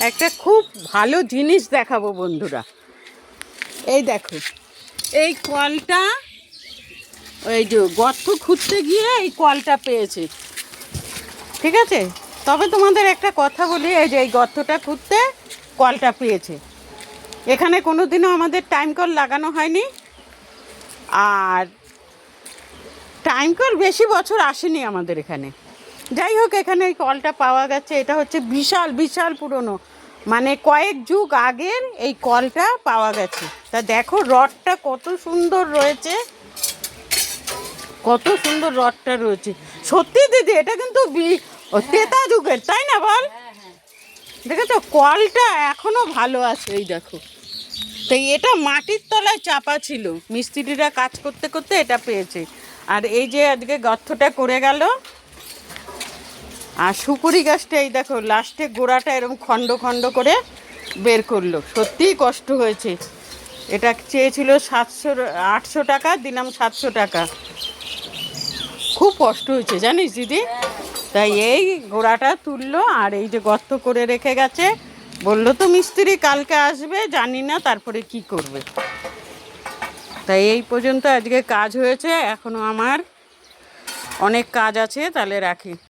একটা খুব ভালো জিনিস দেখাবো বন্ধুরা। এই দেখো, এই কলটা ওই যে গর্ত খুঁজতে গিয়ে এই কলটা পেয়েছে। ঠিক আছে? তবে তোমাদের একটা কথা বলি, এই যে এই গর্তটা খুঁজতে কলটা পেয়েছে। এখানে কোনো দিনও আমাদের টাইম কল লাগানো হয়নি। আর টাইম কল বেশি বছর আসেনি আমাদের এখানে। যাই হোক, এখানে এই কলটা পাওয়া গেছে। এটা হচ্ছে বিশাল বিশাল পুরনো। মানে কয়েক যুগ আগের এই কলটা পাওয়া গেছে। তা দেখো, রডটা কত সুন্দর রয়েছে। কত সুন্দর রডটা রয়েছে। সত্যি দিদি, এটা কিন্তু তেতা যুগের, তাই না বল? দেখেছ, কলটা এখনও ভালো আছে, এই দেখো। তো এটা মাটির তলায় চাপা ছিল। মিস্ত্রিরা কাজ করতে করতে এটা পেয়েছে। আর এই যে আজকে গর্তটা করে গেল আর সুপুরি গাছটা এই দেখো লাস্টে গোড়াটা এরকম খণ্ড খণ্ড করে বের করল। সত্যিই কষ্ট হয়েছে। এটা চেয়েছিল সাতশো, আটশো টাকা, দিলাম সাতশো টাকা। খুব কষ্ট হয়েছে, জানিস দিদি? তাই এই গোড়াটা তুললো আর এই যে গর্ত করে রেখে গেছে। বলল, তো মিস্ত্রি কালকে আসবে, জানি না, তারপরে কি করবে? তাই এই পর্যন্ত আজকে কাজ হয়েছে। এখনও আমার অনেক কাজ আছে, তাহলে রাখি।